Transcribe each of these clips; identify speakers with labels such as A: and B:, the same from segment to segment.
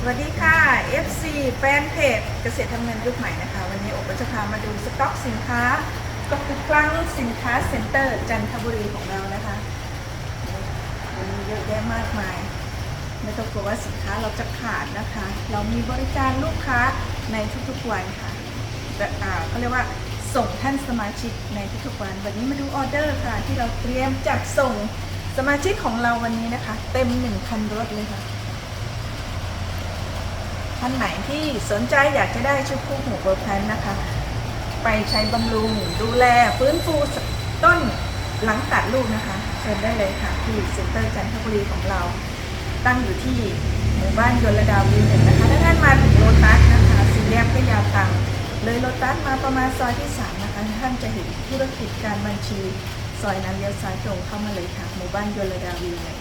A: สวัสดีค่ะ FC แฟนเพจเกษตรทำเงินยุคใหม่นะคะ วันนี้โอบก็จะพามาดูสต็อกสินค้าก็คือคลังสินค้าเซ็นเตอร์จันทบุรีของเรานะคะวันนี้เยอะแยะมากมาย ไม่ต้องกลัวว่าสินค้าเราจะขาดนะคะ เรามีบริการลูกค้าในทุกๆวันค่ะแต่เขาเรียกว่าส่งท่านสมาชิกในทุกๆวัน วันนี้มาดูออเดอร์ค่ะ ที่เราเตรียมจัดส่งสมาชิกของเราวันนี้นะคะ เต็ม1คันรถเลยค่ะ ท่านไหนที่สนใจอยากจะได้ชุดคู่หูเบอร์แพนนะคะ ไปใช้บำรุงดูแลฟื้นฟูต้นหลังตัดลูกนะคะ เชิญได้เลยค่ะ ที่เซ็นเตอร์จันทบุรีของเรา ตั้งอยู่ที่หมู่บ้านยนระดาวิวหนึ่งนะคะถ้าท่านมาถึงโลตัสนะคะสี่แยกพญาตังเลยโลตัสมาประมาณซอยที่สามนะคะท่านจะเห็นธุรกิจการบัญชี ซอยนั้นเลี้ยวซ้ายตรงเข้ามาเลยค่ะ หมู่บ้านยนระดาวิวหนึ่ง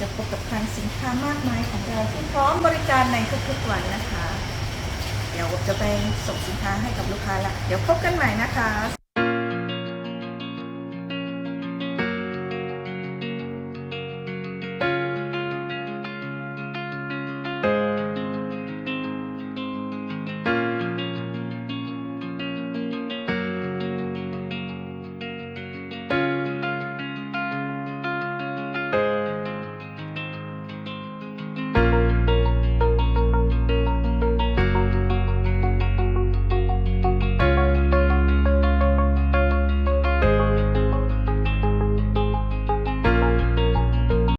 A: จะพบกับคลังสินค้ามากมายของเราที่พร้อมบริการในทุกๆวันนะคะ เดี๋ยวจะไปส่งสินค้าให้กับลูกค้าละเดี๋ยวพบกันใหม่นะคะ